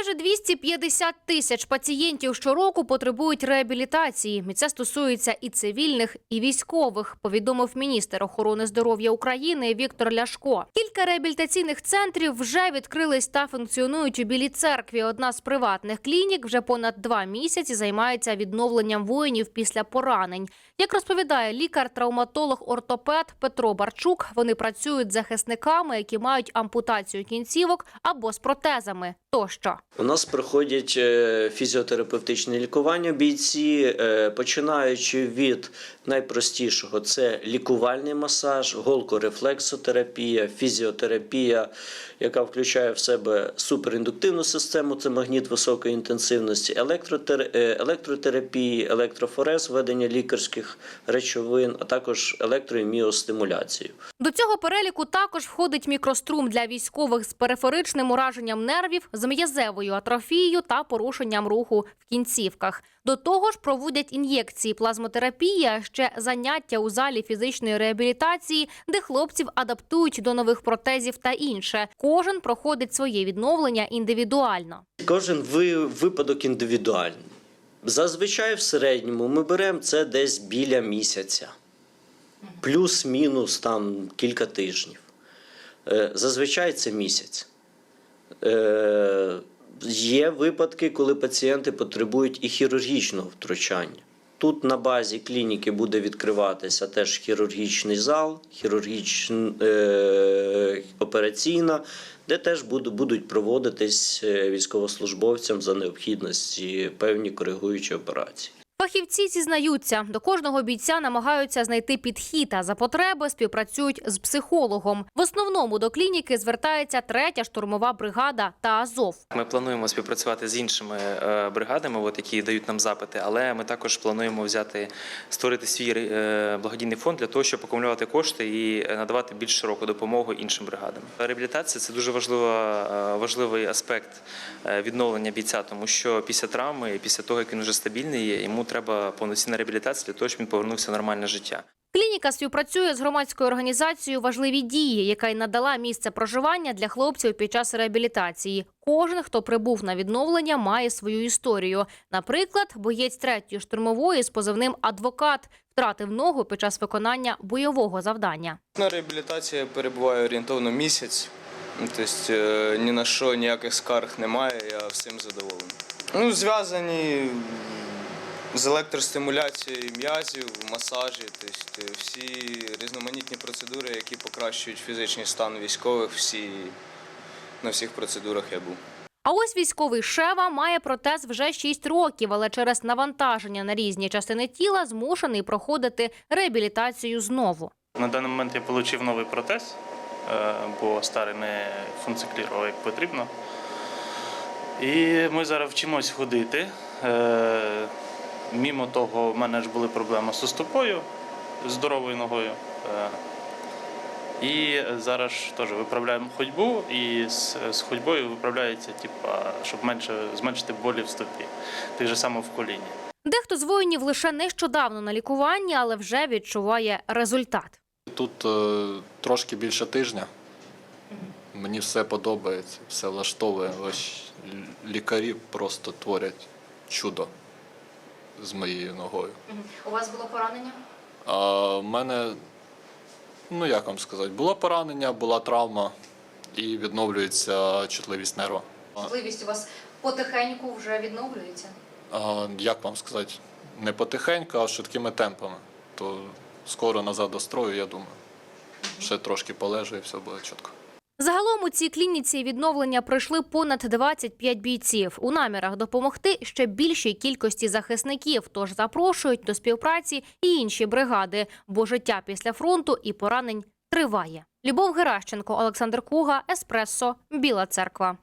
Майже 250 тисяч пацієнтів щороку потребують реабілітації. Це стосується і цивільних, і військових. Повідомив міністр охорони здоров'я України Віктор Ляшко. Кілька реабілітаційних центрів вже відкрились та функціонують у Білій церкві. Одна з приватних клінік вже понад два місяці займається відновленням воїнів після поранень. Як розповідає лікар-травматолог-ортопед Петро Барчук, вони працюють з захисниками, які мають ампутацію кінцівок або з протезами тощо. У нас проходять е, фізіотерапевтичне лікування бійці, е, починаючи від найпростішого це лікувальний масаж, голкорефлексотерапія, фізіотерапія, яка включає в себе суперіндуктивну систему, це магніт високої інтенсивності, е, електротерапії, електрофорез, введення лікарських речовин, а також електроіміостимуляцію. До цього переліку також входить мікрострум для військових з периферичним ураженням нервів, з м'язевою атрофією та порушенням руху в кінцівках. До того ж, проводять ін'єкції плазмотерапії, а ще заняття у залі фізичної реабілітації, де хлопців адаптують до нових протезів та інше. Кожен проходить своє відновлення індивідуально. Кожен випадок індивідуальний. Зазвичай в середньому ми беремо це десь біля місяця, плюс-мінус там кілька тижнів. Е, Зазвичай це місяць. Е, Є випадки, коли пацієнти потребують і хірургічного втручання. Тут на базі клініки буде відкриватися теж хірургічний зал, хірургічна е, операційна, де теж буду- будуть проводитись е, військовослужбовцям за необхідності певні коригуючі операції. Фахівці зізнаються, до кожного бійця намагаються знайти підхід, а за потреби співпрацюють з психологом. В основному до клініки звертається третя штурмова бригада та Азов. Ми плануємо співпрацювати з іншими е, бригадами, от, які дають нам запити, але ми також плануємо взяти створити свій е, благодійний фонд для того, щоб акумулювати кошти і надавати більш широку допомогу іншим бригадам. Реабілітація це дуже важлива, е, важливий аспект відновлення бійця, тому що після травми, після того як він вже стабільний є, йому треба повноцінна реабілітація для того, щоб він повернувся в нормальне життя. Клініка співпрацює з громадською організацією Важливі дії, яка й надала місце проживання для хлопців під час реабілітації. Кожен, хто прибув на відновлення, має свою історію. Наприклад, боєць третьої штурмової з позивним адвокат втратив ногу під час виконання бойового завдання. На реабілітації я перебуваю орієнтовно місяць. Тобто е, ні на що ніяких скарг немає, я всім задоволений. Ну, зв'язані з електростимуляцією м'язів, масажі, тобто всі різноманітні процедури, які покращують фізичний стан військових, всі, на всіх процедурах я був. А ось військовий Шева має протез вже 6 років, але через навантаження на різні частини тіла змушений проходити реабілітацію знову. На даний момент я отримав новий протез, е, бо старий не функціонував як потрібно. І ми зараз вчимось ходити. Мімо того, в мене ж були проблеми з стопою, здоровою ногою. Е, І зараз теж виправляємо ходьбу, і з, з ходьбою виправляється, типа, щоб менше зменшити болі в стопі, так же само в коліні. Дехто з воїнів лише нещодавно на лікуванні, але вже відчуває результат. Тут е, трошки більше тижня. Мені все подобається, все влаштовує. Ось лікарі просто творять чудо з моєю ногою. У вас було поранення? А в мене, ну як вам сказати, було поранення, була травма і відновлюється чутливість нерва. А, Можливість у вас потихеньку вже відновлюється. а, як вам сказати, не потихеньку, а швидкими темпами. То скоро назад до строю, я думаю. Ще трошки полежу і все буде чітко. Загалом у цій клініці відновлення пройшли понад 25 бійців. У намірах допомогти ще більшій кількості захисників. Тож запрошують до співпраці і інші бригади, бо життя після фронту і поранень триває. Любов Геращенко, Олександр Куга, Еспресо, Біла Церква.